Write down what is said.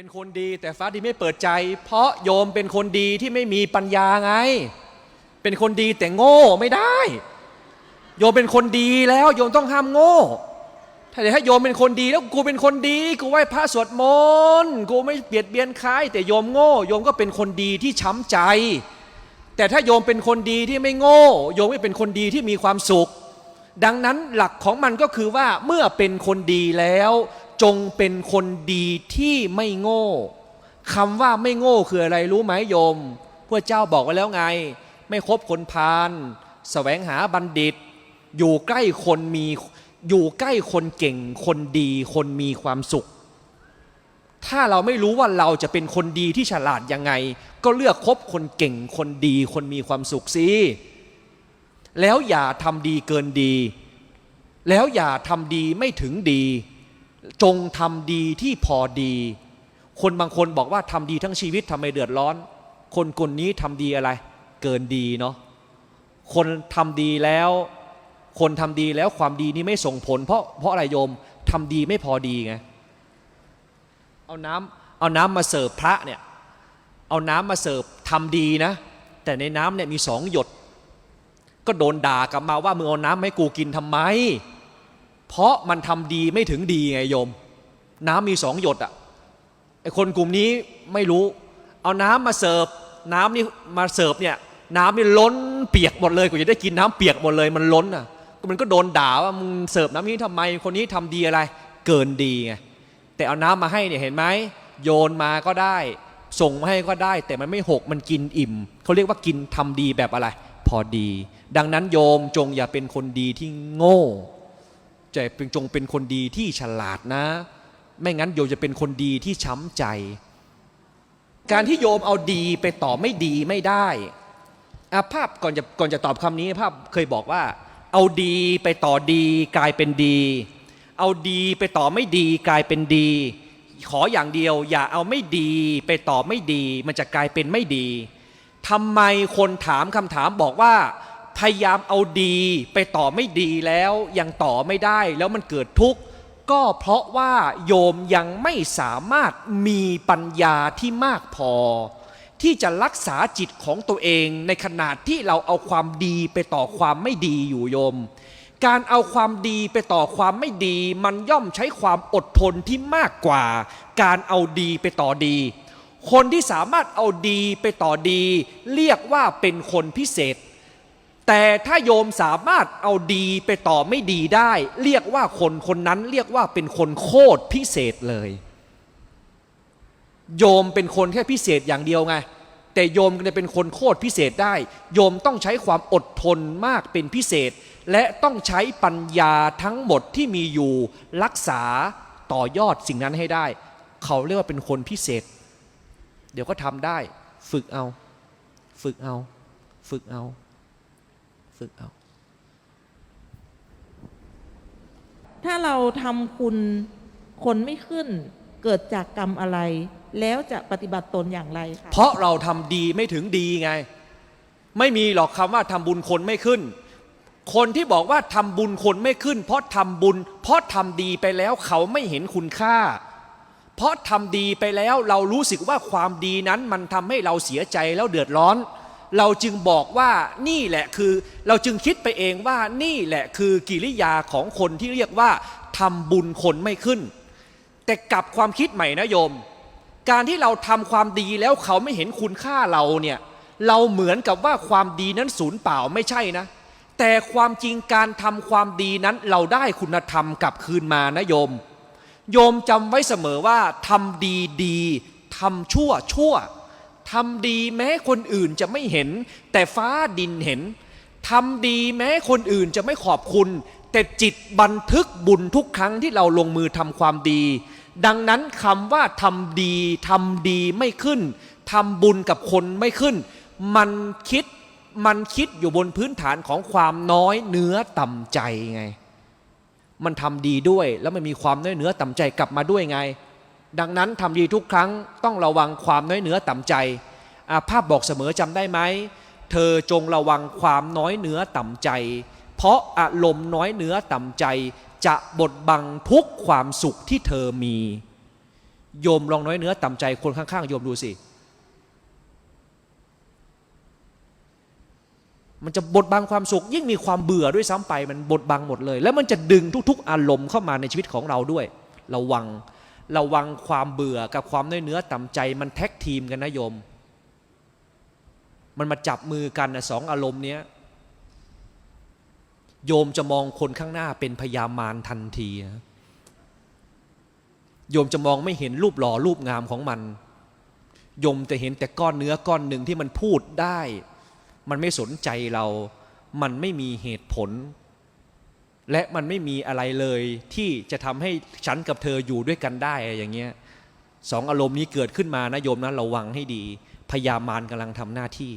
เป็นคนดีแต่ฟ้าดีไม่เปิดใจ เพราะโยมเป็นคนดีที่ไม่มีปัญญาไง เป็นคนดีแต่โง่ไม่ได้ โยมเป็นคนดีแล้วโยมต้องห้ามโง่ ถ้าเดี๋ยวให้โยมเป็นคนดีแล้วกูเป็นคนดีกูไหว้พระสวดมนต์กูไม่เบียดเบียนใครแต่โยมโง่โยมก็เป็นคนดีที่ช้ำใจ แต่ถ้าโยมเป็นคนดีที่ไม่โง่โยมไม่เป็นคนดีที่มีความสุขดังนั้นหลักของมันก็คือว่าเมื่อเป็นคนดีแล้ว จงเป็นคนดีที่ไม่โง่คำว่าไม่โง่คืออะไรรู้ไหมโยมพระเจ้าบอกไว้แล้วไง ไม่คบคนพาลแสวงหาบัณฑิต อยู่ใกล้คนมีอยู่ใกล้คนเก่ง คนดีคนมีความสุข ถ้าเราไม่รู้ว่าเราจะเป็นคนดีที่ฉลาดยังไง ก็เลือกคบคนเก่ง คนดีคนมีความสุขสิแล้วอย่าทำดีเกินดี แล้วอย่าทำดีไม่ถึงดี จงทำดีที่พอดี คนบางคนบอกว่าทำดีทั้งชีวิตทำไมเดือดร้อน คนคนนี้ทำดีอะไร เกินดีเนาะคนทำดีแล้ว คนทำดีแล้วความดีนี้ไม่ส่งผล เพราะเพราะอะไรโยมทำดีไม่พอดีไงเอาน้ำเอาน้ำมาเสิร์ฟพระเนี่ยเอาน้ำมาเสิร์ฟทำดีนะ แต่ในน้ำเนี่ยมีสองหยด ก็โดนด่ากลับมาว่ามึงเอาน้ำให้กูกินทำไม เพราะมันทำดีไม่ถึงดีไงโยม น้ำมีสองหยดอะไอคนกลุ่มนี้ไม่รู้ เอาน้ำมาเสิร์ฟน้ำนี่มาเสิร์ฟเนี่ยน้ำนี่ล้นเปียกหมดเลยกูจะได้กินน้ำเปียกหมดเลยมันล้นอะก็มันก็โดนด่าว่ามึงเสิร์ฟน้ำนี้ทำไม คนนี้ทำดีอะไร เกินดีไงแต่เอาน้ำมาให้เนี่ยเห็นไหมโยนมาก็ได้ ส่งมาให้ก็ได้ แต่มันไม่หกมันกินอิ่มเขาเรียกว่ากินทำดีแบบอะไร พอดี ดังนั้นโยมจงอย่าเป็นคนดีที่โง่ จะเป็นจงเป็นคนดีที่ฉลาดนะ ไม่งั้นโยมจะเป็นคนดีที่ช้ำใจ การที่โยมเอาดีไปต่อไม่ดีไม่ได้อาภาพก่อนจะก่อนจะตอบคำนี้ภาพเคยบอกว่า เอาดีไปต่อดีกลายเป็นดี เอาดีไปต่อไม่ดีกลายเป็นดี ขออย่างเดียว อย่าเอาไม่ดีไปต่อไม่ดี มันจะกลายเป็นไม่ดีทำไมคนถามคำถามบอกว่า พยายามเอาดีไปต่อไม่ดีแล้วยังต่อไม่ได้แล้วมันเกิดทุกข์ก็เพราะว่าโยมยังไม่สามารถมีปัญญาที่มากพอ ที่จะรักษาจิตของตัวเองในขณะที่เราเอาความดีไปต่อความไม่ดีอยู่โยม การเอาความดีไปต่อความไม่ดี มันย่อมใช้ความอดทนที่มากกว่า การเอาดีไปต่อดี คนที่สามารถเอาดีไปต่อดี เรียกว่าเป็นคนพิเศษ แต่ถ้าโยมสามารถเอาดีไปต่อไม่ดีได้ เรียกว่าคนคนนั้นเรียกว่าเป็นคนโคตรพิเศษเลย โยมเป็นคนแค่พิเศษอย่างเดียวไงแต่โยมจะเป็นคนโคตรพิเศษได้ โยมต้องใช้ความอดทนมากเป็นพิเศษ และต้องใช้ปัญญาทั้งหมดที่มีอยู่รักษาต่อยอดสิ่งนั้นให้ได้ เขาเรียกว่าเป็นคนพิเศษ เดี๋ยวก็ทำได้ ฝึกเอา ฝึกเอา ฝึกเอา ฝึกเอา ถ้าเราทำคุณคนไม่ขึ้น เกิดจากกรรมอะไร แล้วจะปฏิบัติตนอย่างไรคะเพราะเราทำดีไม่ถึงดีไง ไม่มีหรอกคำว่าทำบุญคนไม่ขึ้น คนที่บอกว่าทำบุญคนไม่ขึ้น เพราะทำบุญ เพราะทำดีไปแล้วเขาไม่เห็นคุณค่า เพราะทำดีไปแล้วเรารู้สึกว่าความดีนั้นมันทำให้เราเสียใจแล้วเดือดร้อน เราจึงบอกว่านี่แหละคือเราจึงคิดไปเองว่านี่แหละคือกิริยาของคนที่เรียกว่าทำบุญคนไม่ขึ้น แต่กลับความคิดใหม่นะโยม การที่เราทำความดีแล้วเขาไม่เห็นคุณค่าเราเนี่ยเราเหมือนกับว่าความดีนั้นศูนย์เปล่าไม่ใช่นะ แต่ความจริงการทำความดีนั้นเราได้คุณธรรมกลับคืนมานะโยม โยมจำไว้เสมอว่าทำดีดีทำชั่วชั่ว ทำดีแม้คนอื่นจะไม่เห็น แต่ฟ้าดินเห็นทำดีแม้คนอื่นจะไม่ขอบคุณ แต่จิตบันทึกบุญทุกครั้งที่เราลงมือทำความดี ดังนั้นคำว่าทำดีทำดีไม่ขึ้นทำบุญกับคนไม่ขึ้น มันคิดมันคิดอยู่บนพื้นฐานของความน้อยเนื้อต่ำใจไง มันทำดีด้วยแล้วมันมีความน้อยเนื้อต่ำใจกลับมาด้วยไง ดังนั้นทำดีทุกครั้งต้องระวังความน้อยเนื้อต่ำใจอาภาพบอกเสมอจำได้ไหม เธอจงระวังความน้อยเนื้อต่ำใจ เพราะอารมณ์น้อยเนื้อต่ำใจ จะบดบังทุกความสุขที่เธอมี โยมลองน้อยเนื้อต่ำใจคนข้างๆ โยมดูสิ มันจะบดบังความสุข ยิ่งมีความเบื่อด้วยซ้ำไปมันบดบังหมดเลย แล้วมันจะดึงทุก ๆ อารมณ์เข้ามาในชีวิตของเราด้วย ระวัง ระวังความเบื่อกับความน้อยเนื้อต่ำใจ มันแท็กทีมกันนะโยม มันมาจับมือกันนะสองอารมณ์เนี้ยโยมจะมองคนข้างหน้าเป็นพยามารทันที โยมจะมองไม่เห็นรูปหล่อรูปงามของมัน โยมจะเห็นแต่ก้อนเนื้อก้อนหนึ่งที่มันพูดได้ มันไม่สนใจเรา มันไม่มีเหตุผล และมันไม่มีอะไรเลยที่จะทำให้ฉันกับเธออยู่ด้วยกันได้อะไรอย่างเงี้ยสองอารมณ์นี้เกิดขึ้นมานะโยมนะระวังให้ดีพยามารกำลังทำหน้าที่